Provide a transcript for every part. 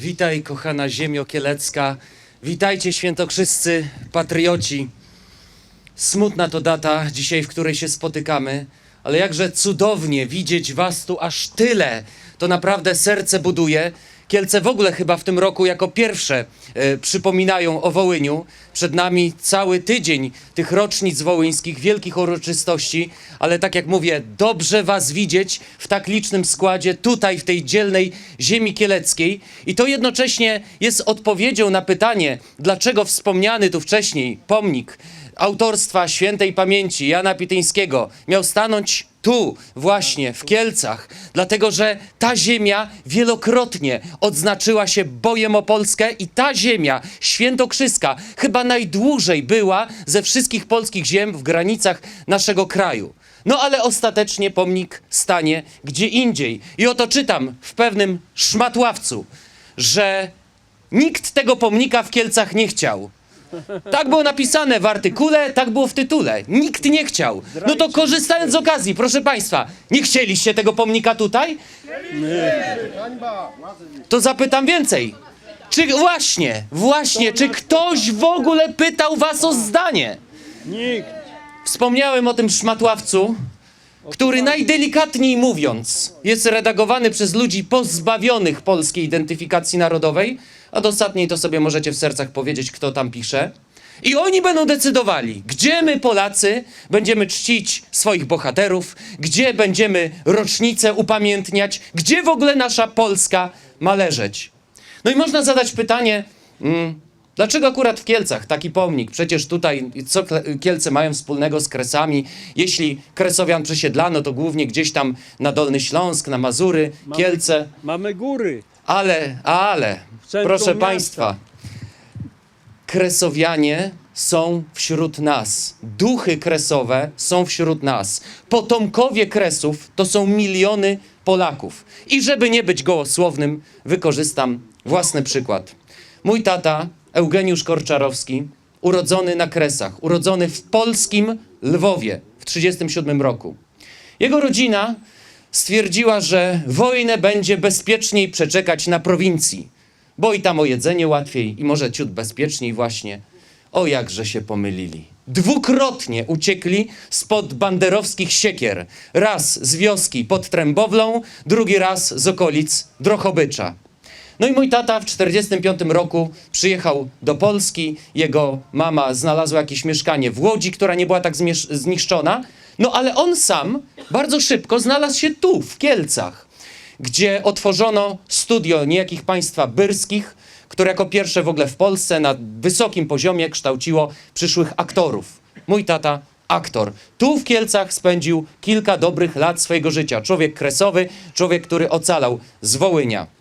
Witaj, kochana ziemio kielecka. Witajcie, świętokrzyscy patrioci. Smutna to data dzisiaj, w której się spotykamy, ale jakże cudownie widzieć was tu aż tyle. To naprawdę serce buduje. Kielce w ogóle chyba w tym roku jako pierwsze e, przypominają o Wołyniu. Przed nami cały tydzień tych rocznic wołyńskich, wielkich uroczystości, ale tak jak mówię, dobrze was widzieć w tak licznym składzie tutaj, w tej dzielnej ziemi kieleckiej. I to jednocześnie jest odpowiedzią na pytanie, dlaczego wspomniany tu wcześniej pomnik autorstwa świętej pamięci Jana Pityńskiego miał stanąć tu, właśnie w Kielcach, dlatego że ta ziemia wielokrotnie odznaczyła się bojem o Polskę i ta ziemia świętokrzyska chyba najdłużej była ze wszystkich polskich ziem w granicach naszego kraju. No ale ostatecznie pomnik stanie gdzie indziej. I oto czytam w pewnym szmatławcu, że nikt tego pomnika w Kielcach nie chciał. Tak było napisane w artykule, tak było w tytule. Nikt nie chciał. No to korzystając z okazji, proszę Państwa, nie chcieliście tego pomnika tutaj? To zapytam więcej. Czy właśnie, właśnie, czy ktoś w ogóle pytał Was o zdanie? Nikt. Wspomniałem o tym szmatławcu, który najdelikatniej mówiąc jest redagowany przez ludzi pozbawionych polskiej identyfikacji narodowej, a do ostatniej to sobie możecie w sercach powiedzieć, kto tam pisze. I oni będą decydowali, gdzie my Polacy będziemy czcić swoich bohaterów, gdzie będziemy rocznicę upamiętniać, gdzie w ogóle nasza Polska ma leżeć. No i można zadać pytanie, mm, dlaczego akurat w Kielcach taki pomnik? Przecież tutaj co Kielce mają wspólnego z Kresami? Jeśli Kresowian przesiedlano, to głównie gdzieś tam na Dolny Śląsk, na Mazury, Kielce. Mamy góry. Ale, ale, proszę miasta. Państwa, Kresowianie są wśród nas. Duchy kresowe są wśród nas. Potomkowie Kresów to są miliony Polaków. I żeby nie być gołosłownym, wykorzystam własny przykład. Mój tata, Eugeniusz Korczarowski, urodzony na Kresach, urodzony w polskim Lwowie w 1937 roku. Jego rodzina stwierdziła, że wojnę będzie bezpieczniej przeczekać na prowincji, bo i tam o jedzenie łatwiej i może ciut bezpieczniej właśnie. O jakże się pomylili. Dwukrotnie uciekli spod banderowskich siekier. Raz z wioski pod Trębowlą, drugi raz z okolic Drochobycza. No i mój tata w 1945 roku przyjechał do Polski. Jego mama znalazła jakieś mieszkanie w Łodzi, która nie była tak zniszczona. No ale on sam bardzo szybko znalazł się tu, w Kielcach, gdzie otworzono studio niejakich państwa byrskich, które jako pierwsze w ogóle w Polsce na wysokim poziomie kształciło przyszłych aktorów. Mój tata aktor. Tu w Kielcach spędził kilka dobrych lat swojego życia. Człowiek kresowy, człowiek, który ocalał z Wołynia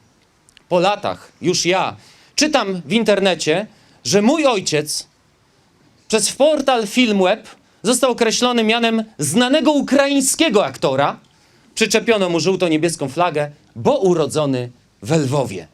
po latach, już ja, czytam w internecie, że mój ojciec przez portal Filmweb został określony mianem znanego ukraińskiego aktora. Przyczepiono mu żółto-niebieską flagę, bo urodzony we Lwowie.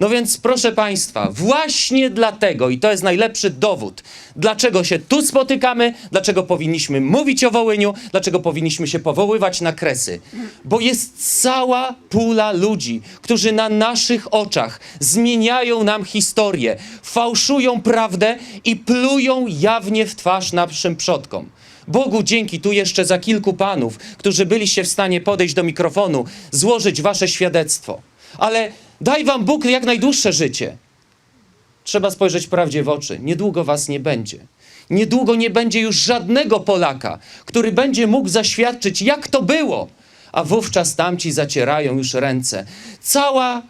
No więc proszę Państwa, właśnie dlatego, i to jest najlepszy dowód, dlaczego się tu spotykamy, dlaczego powinniśmy mówić o Wołyniu, dlaczego powinniśmy się powoływać na kresy. Bo jest cała pula ludzi, którzy na naszych oczach zmieniają nam historię, fałszują prawdę i plują jawnie w twarz naszym przodkom. Bogu dzięki tu jeszcze za kilku panów, którzy byliście w stanie podejść do mikrofonu, złożyć wasze świadectwo. Ale daj wam Bóg jak najdłuższe życie. Trzeba spojrzeć prawdzie w oczy. Niedługo was nie będzie. Niedługo nie będzie już żadnego Polaka, który będzie mógł zaświadczyć, jak to było. A wówczas tamci zacierają już ręce. Cała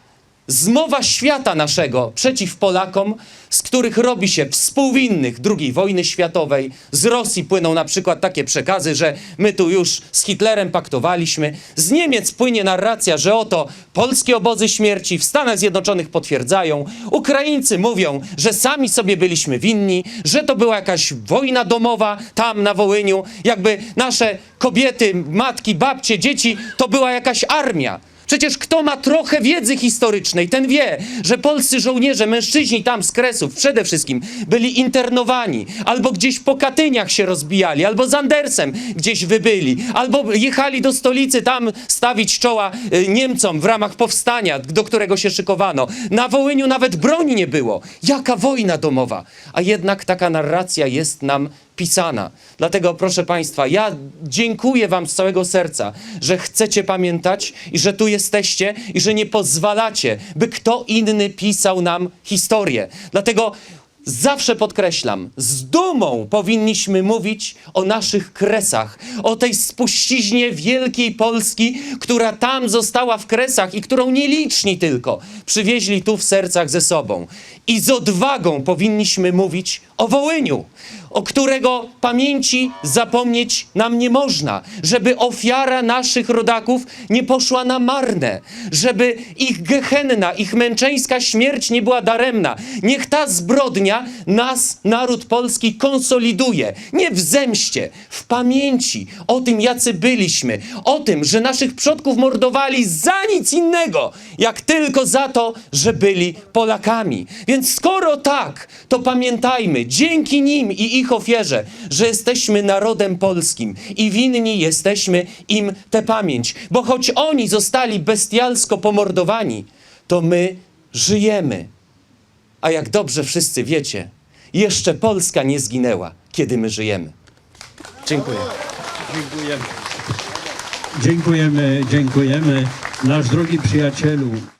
zmowa świata naszego przeciw Polakom, z których robi się współwinnych II wojny światowej. Z Rosji płyną na przykład takie przekazy, że my tu już z Hitlerem paktowaliśmy. Z Niemiec płynie narracja, że oto polskie obozy śmierci w Stanach Zjednoczonych potwierdzają. Ukraińcy mówią, że sami sobie byliśmy winni, że to była jakaś wojna domowa tam na Wołyniu, jakby nasze kobiety, matki, babcie, dzieci to była jakaś armia. Przecież kto ma trochę wiedzy historycznej, ten wie, że polscy żołnierze, mężczyźni tam z Kresów przede wszystkim byli internowani, albo gdzieś po Katyniach się rozbijali, albo z Andersem gdzieś wybyli, albo jechali do stolicy tam stawić czoła y, Niemcom w ramach powstania, do którego się szykowano. Na Wołyniu nawet broni nie było. Jaka wojna domowa? A jednak taka narracja jest nam pisana. Dlatego, proszę Państwa, ja dziękuję Wam z całego serca, że chcecie pamiętać i że tu jesteście i że nie pozwalacie, by kto inny pisał nam historię. Dlatego Zawsze podkreślam, z dumą powinniśmy mówić o naszych kresach, o tej spuściźnie wielkiej Polski, która tam została w kresach i którą nieliczni tylko przywieźli tu w sercach ze sobą. I z odwagą powinniśmy mówić o Wołyniu, o którego pamięci zapomnieć nam nie można, żeby ofiara naszych rodaków nie poszła na marne, żeby ich gehenna, ich męczeńska śmierć nie była daremna. Niech ta zbrodnia nas, naród polski, konsoliduje. Nie w zemście, w pamięci o tym, jacy byliśmy, o tym, że naszych przodków mordowali za nic innego, jak tylko za to, że byli Polakami. Więc skoro tak, to pamiętajmy, dzięki nim i ich ofierze, że jesteśmy narodem polskim i winni jesteśmy im tę pamięć. Bo choć oni zostali bestialsko pomordowani, to my żyjemy. A jak dobrze wszyscy wiecie, jeszcze Polska nie zginęła, kiedy my żyjemy. Dziękuję. Dziękujemy, dziękujemy. Nasz drogi przyjacielu,